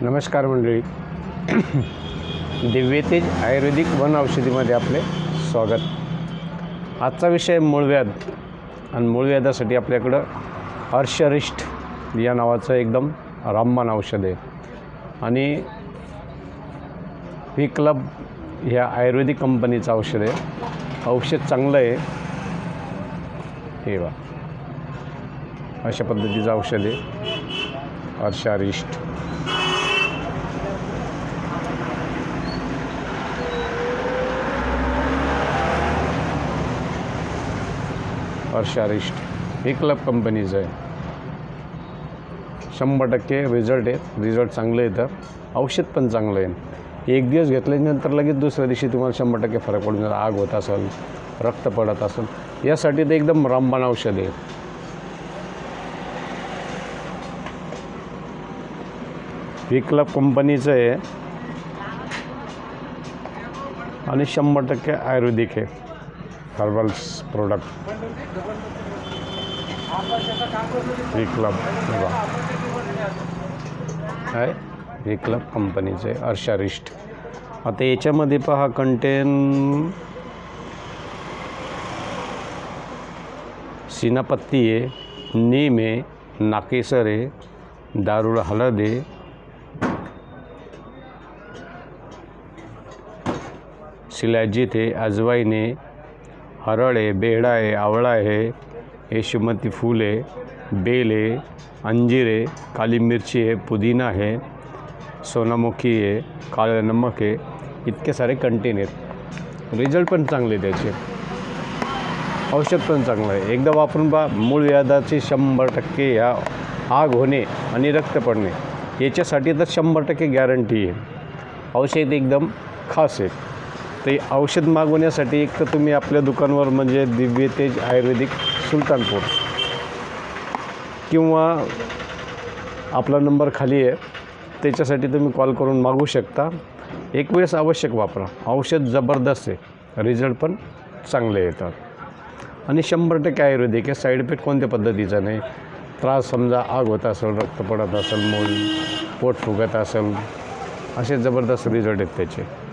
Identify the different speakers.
Speaker 1: नमस्कार मंडळी. दिव्यतेज आयुर्वेदिक वन औषधीमध्ये आपले स्वागत. आजचा विषय मूळव्याध आणि मूळव्याधासाठी आपल्याकडं हर्षरिष्ठ या नावाचं एकदम रामबाण औषध आहे. आणि ही क्लब ह्या आयुर्वेदिक कंपनीचं औषध आहे. औषध चांगलं आहे. हे बा अशा पद्धतीचं औषध आहे. हर्षारिष्ठ. हर्षारिष्ट हे क्लब कंपनीचं आहे शंभर टक्के रिझल्ट आहे रिझल्ट चांगलं येतं औषध पण चांगलं आहे एक दिवस घेतल्यानंतर लगेच दुसऱ्या दिवशी तुम्हाला शंभर टक्के फरक पडून जाईल। आग होत असेल रक्त पडत असेल। यासाठी ते एकदम रामबाण औषध आहे ही क्लब कंपनीचं आहे। आणि शंभर टक्के आयुर्वेदिक आहे। हर्बल्स प्रोडक्ट ही क्लब आहे ही क्लब कंपनीचे अर्शारिष्ट. आता याच्यामध्ये पहा कंटेन सीनापत्ती आहे नीम आहे नाकेसर आहे दारुळ हळद आहे. शिलाजीत आहे अजवाईन आहे हरळ आहे बेहडा आहे आवळा आहे यशमती फूल आहे बेल आहे अंजीर आहे काली मिरची आहे पुदिना आहे सोनामुखी आहे काळं नमक आहे इतके सारे कंटेन आहेत. रिझल्ट पण चांगले त्याचे. औषध पण चांगलं आहे. एकदा वापरून पहा मूळ व्याधाची शंभर टक्के ह्या आग होणे आणि रक्त पडणे याच्यासाठी तर शंभर टक्के गॅरंटी आहे. औषध एकदम खास आहे ते औषध मागवण्यासाठी एक तर तुम्ही आपल्या दुकानवर म्हणजे दिव्य तेज आयुर्वेदिक सुलतानपूर किंवा आपला नंबर खाली आहे त्याच्यासाठी तुम्ही कॉल करून मागू शकता. एक वेळेस आवश्यक वापरा. औषध जबरदस्त आहे. रिझल्ट पण चांगले येतात. आणि शंभर टक्के आयुर्वेदिक आहे. साईड इफेक्ट कोणत्या पद्धतीचा नाही. त्रास समजा आग होत असेल रक्त पडत असेल मूल पोट फुगत असेल असे जबरदस्त रिझल्ट आहेत त्याचे.